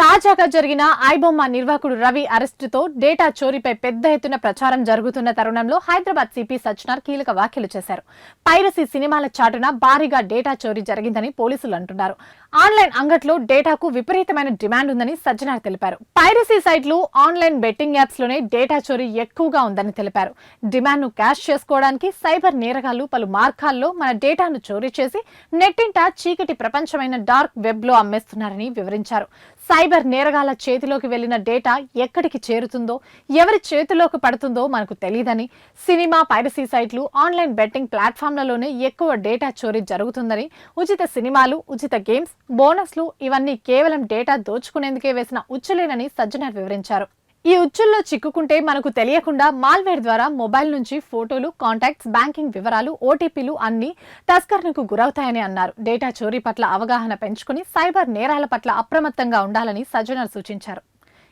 తాజాగా జరిగిన ఐబొమ్మ నిర్వాహకుడు రవి అరెస్టుతో డేటా చోరీపై పెద్ద ఎత్తున ప్రచారం జరుగుతున్న తరుణంలో హైదరాబాద్ సిపి సజ్జనార్ కీలక వ్యాఖ్యలు చేశారు. పైరసీ సినిమాల చాటున భారీగా డేటా చోరీ జరిగిందని పోలీసులు అంటున్నారు. ఆన్లైన్ అంగట్లో డేటాకు విపరీతమైన డిమాండ్ ఉందని సజ్జనార్ తెలిపారు. పైరసీ సైట్లు ఆన్లైన్ బెట్టింగ్ యాప్స్లోనే డేటా చోరీ ఎక్కువగా ఉందని తెలిపారు. డిమాండ్ను క్యాష్ చేసుకోవడానికి సైబర్ నేరగాళ్ళు పలు మార్గాల్లో మన డేటాను చోరీ చేసి నెట్టింట చీకటి ప్రపంచమైన డార్క్ వెబ్లో అమ్మేస్తున్నారని వివరించారు. సైబర్ నేరగాళ్ళ చేతిలోకి వెళ్ళిన డేటా ఎక్కడికి చేరుతుందో ఎవరి చేతిలోకి పడుతుందో మనకు తెలియదని సినిమా పైరసీ సైట్లు ఆన్లైన్ బెట్టింగ్ ప్లాట్ఫామ్లలోనే ఎక్కువ డేటా చోరీ జరుగుతుందని ఉచిత సినిమాలు ఉచిత గేమ్స్ బోనస్లు ఇవన్నీ కేవలం డేటా దోచుకునేందుకే వేసిన ఉచ్చులేనని సజ్జనార్ వివరించారు. ఈ ఉచ్చుల్లో చిక్కుకుంటే మనకు తెలియకుండా మాల్వేర్ ద్వారా మొబైల్ నుంచి ఫోటోలు కాంటాక్ట్స్ బ్యాంకింగ్ వివరాలు ఓటీపీలు అన్ని తస్కరణకు గురవుతాయని అన్నారు. డేటా చోరీ పట్ల అవగాహన పెంచుకుని సైబర్ నేరాల పట్ల అప్రమత్తంగా ఉండాలని సజ్జనర్ సూచించారు.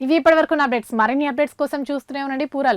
ఇవి ఇప్పటివరకు నా అప్డేట్స్. మరిన్ని అప్డేట్స్ కోసం చూస్తూనే ఉండండి. పూరా